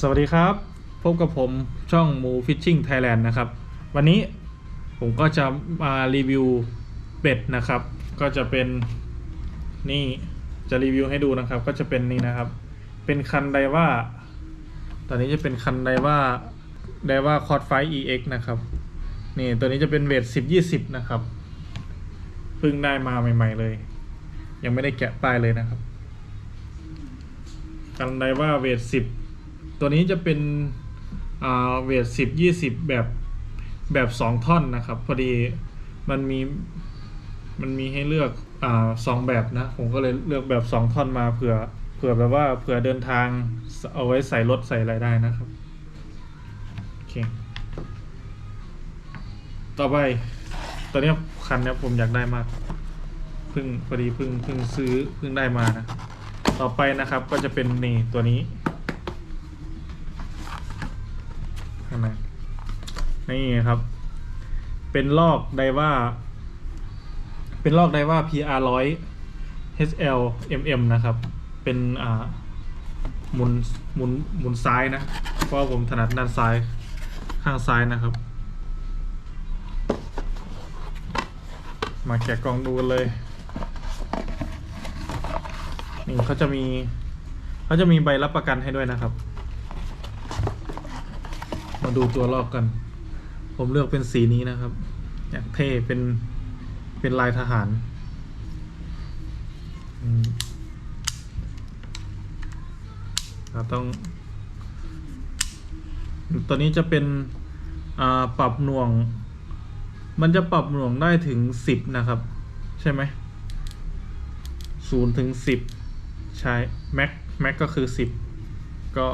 สวัสดีครับ พบกับผมช่องมูฟิชชิ่งไทยแลนด์นะครับ วันนี้ผมก็จะมารีวิวเป็ดนะครับ ก็จะเป็นนี่จะรีวิวให้ดูนะครับ ก็จะเป็นนี่นะครับ เป็นคันไดว่า ตอนนี้จะเป็นคันไดว่าไดว่าคอร์ดไฟ EX นะครับ นี่ตัวนี้จะเป็นเวท10 20นะครับเพิ่งได้มาใหม่ ๆ เลย ยังไม่ได้แกะป้ายเลยนะครับ กันไดว่าเวทสิบ ตัวนี้จะเป็นเวทสิบยี่สิบแบบแบบสองท่อนนะครับ พอดีมันมีมันมีให้เลือกอสองแบบนะ ผมก็เลยเลือกแบบสองท่อนมาเผื่อเผื่อแบบว่าเผื่อเดินทางเอาไว้ใส่รถใส่อะไรได้นะครับโอเคต่อไปตัวนี้คันนี้ผมอยากได้มากเพิ่งพอดีเพิ่งเพิ่งซื้อเพิ่งได้มานะ ต่อไปนะครับก็จะเป็นนี่ตัวนี้ ข้างในนี่ครับ เป็นลอกไดว่า เป็นลอกไดว่า PR 100 HL MM นะครับ เป็นอ่าหมุนหมุนหมุนซ้ายนะ เพราะผมถนัดด้านซ้ายข้างซ้ายนะครับ มาแกะกล่องดูกันเลยนี่เขาจะมีเขาจะมีใบรับประกันให้ด้วยนะครับ มาดูตัวลอกกัน ผมเลือกเป็นสีนี้นะครับ อยากเท่เป็นเป็นลายทหารอืมเราต้อง ตัวนี้จะเป็นอ่าปรับหน่วง มันจะปรับหน่วงได้ถึงสิบนะครับ ใช่ไหมศูนย์ถึงสิบใช่แม็กแม็กก็คือสิบก็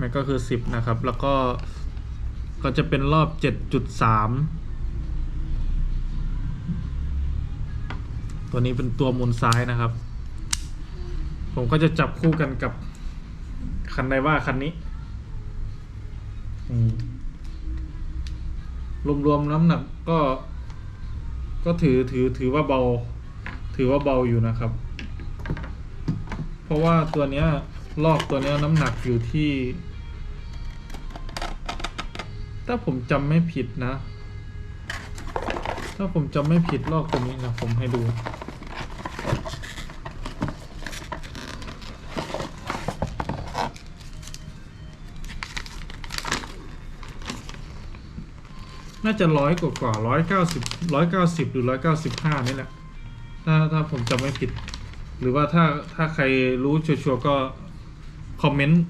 แม็กก็คือสิบนะครับ แล้วก็ก็จะเป็นรอบเจ็ดจุดสามตัวนี้เป็นตัวหมุนซ้ายนะครับ ผมก็จะจับคู่กันกับคันใดว่าคันนี้อืมรวมๆน้ำหนักก็ ก็ถือถือถือว่าเบา ถือว่าเบาอยู่นะครับ เพราะว่าตัวเนี้ยลอกตัวเนี้ยน้ำหนักอยู่ที่ ถ้าผมจำไม่ผิดนะ ถ้าผมจำไม่ผิดลอกตัวนี้นะผมให้ดู น่าจะร้อยกว่ากว่าร้อยเก้าสิบร้อยเก้าสิบหรือร้อยเก้าสิบห้านี่แหละ ถ้าถ้าผมจำไม่ผิด หรือว่าถ้าถ้าใครรู้ชัวร์ๆก็ คอมเมนต์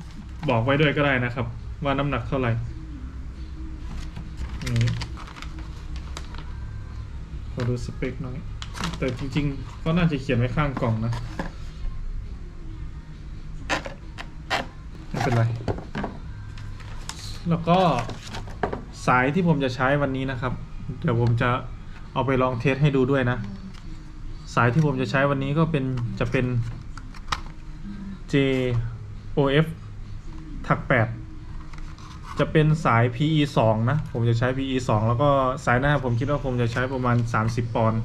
บอกไว้ด้วยก็ได้นะครับ ว่าน้ำหนักเท่าไหร่ นี่ขอดูสเปคหน่อย แต่จริงๆ ก็น่าจะเขียนไว้ข้างกล่องนะ ไม่เป็นไร แล้วก็สายที่ผมจะใช้วันนี้นะครับ เดี๋ยวผมจะเอาไปลองเทสให้ดูด้วยนะ สายที่ผมจะใช้วันนี้ก็เป็นจะเป็น JOF ถัก8 จะเป็นสาย PE 2 นะ ผมจะใช้ PE 2 แล้วก็สายหน้าผมคิดว่าผมจะใช้ประมาณ 30 ปอนด์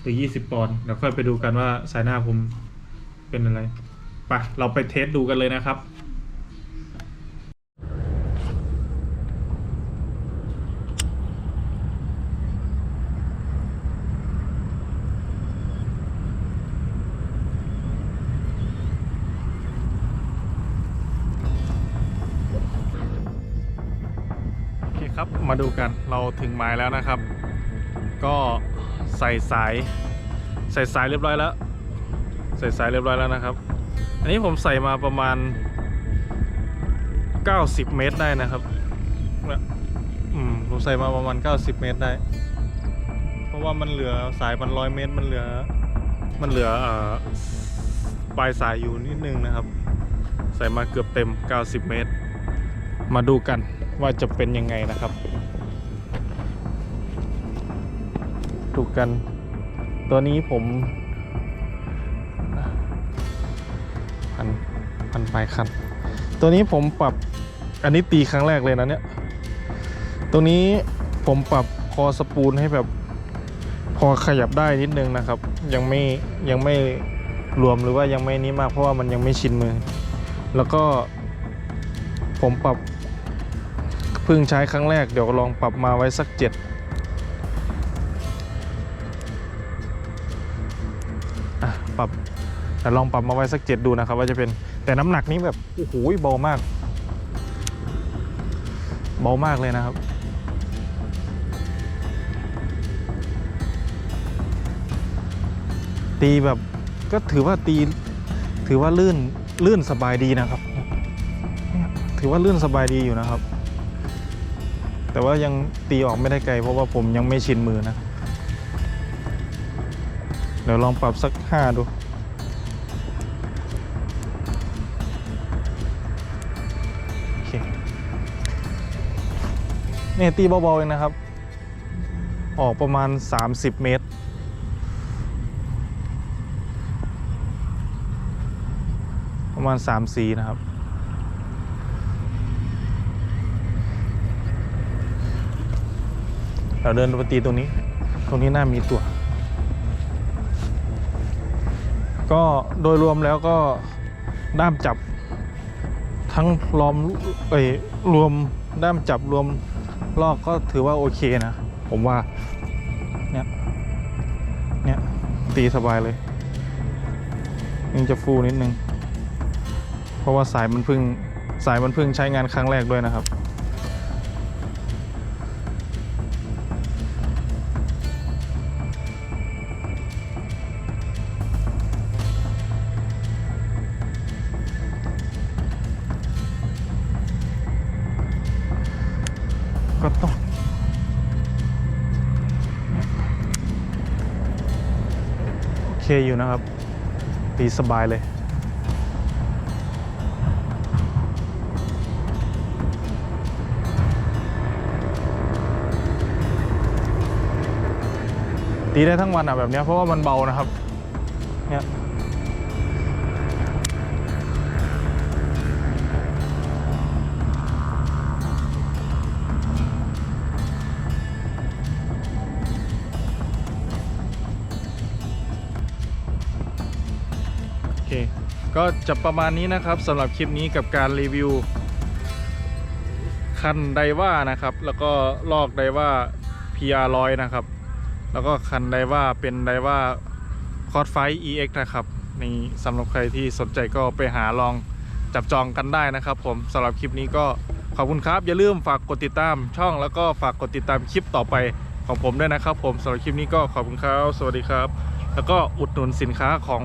หรือ 20 ปอนด์เดี๋ยวค่อยไปดูกันว่าสายหน้าผมเป็นอะไร ไป เราไปเทสดูกันเลยนะครับ ครับมาดูกันเราถึงหมายแล้วนะครับ ก็ใส่สายใส่สายเรียบร้อยแล้ว ใส่สายเรียบร้อยแล้วนะครับ อันนี้ผมใส่มาประมาณ 90 เมตรได้นะครับอืมผมใส่มาประมาณ 90 เมตรได้ เพราะว่ามันเหลือสายมันร้อยเมตรมันเหลือ มันเหลือเอ่อปลายสายอยู่นิดนึงนะครับ ใส่มาเกือบเต็ม 90 เมตร มาดูกัน ว่าจะเป็นยังไงนะครับ ดูกัน ตัวนี้ผมพันพันปลายคัน ตัวนี้ผมปรับอันนี้ตีครั้งแรกเลยนะเนี่ย ตัวนี้ผมปรับคอสปูลให้แบบพอขยับได้นิดนึงนะครับ ยังไม่ยังไม่รวมหรือว่ายังไม่นี้มากเพราะว่ามันยังไม่ชินมือ แล้วก็ผมปรับ เพิ่งใช้ครั้งแรกเดี๋ยวลองปรับมาไว้สักเจ็ดอะปรับแต่ลองปรับมาไว้สักเจ็ดดูนะครับ ว่าจะเป็นแต่น้ำหนักนี้แบบโอ้โหเบามาก เบามากเลยนะครับตีแบบก็ถือว่าตีถือว่าลื่นลื่นสบายดีนะครับ ถือว่าลื่นสบายดีอยู่นะครับ แต่ว่ายังตีออกไม่ได้ไกล เพราะว่าผมยังไม่ชินมือนะเดี๋ยวลองปรับสักห้าดูเนี่ยตีเบาๆเองนะครับ ออกประมาณ 30 เมตร ประมาณ3สีนะครับ เราเดินไปตีตรงนี้ ตรงนี้น่ามีตัว ก็โดยรวมแล้วก็ด้ามจับ ทั้งรวมเอ้ยรวมด้ามจับรวมลอกก็ถือว่าโอเคนะ ผมว่า เนี่ยเนี่ยตีสบายเลยยังจะฟูนิดนึง เพราะว่าสายมันเพิ่งสายมันเพิ่งใช้งานครั้งแรกด้วยนะครับ ก็ต้องโอเคอยู่นะครับ ตีสบายเลยตีได้ทั้งวันอะแบบนี้เพราะว่ามันเบานะครับเนี่ย ก็จะประมาณนี้นะครับสำหรับคลิปนี้กับการรีวิว คันไดว่านะครับ แล้วก็ลอกไดว่า PR ร้อยนะครับ แล้วก็คันไดว่าเป็นไดว่าคอร์ดไฟ EX นะครับนี่สำหรับใครที่สนใจก็ไปหาลองจับจองกันได้นะครับ ผมสำหรับคลิปนี้ก็ขอบคุณครับ อย่าลืมฝากกดติดตามช่องแล้วก็ฝากกดติดตามคลิปต่อไปของผมด้วยนะครับ ผมสำหรับคลิปนี้ก็ขอบคุณครับ สวัสดีครับ แล้วก็อุดหนุนสินค้าของ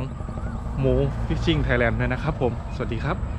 หมูฟิชชิ่งไทยแลนด์ด้วยนะครับผม สวัสดีครับ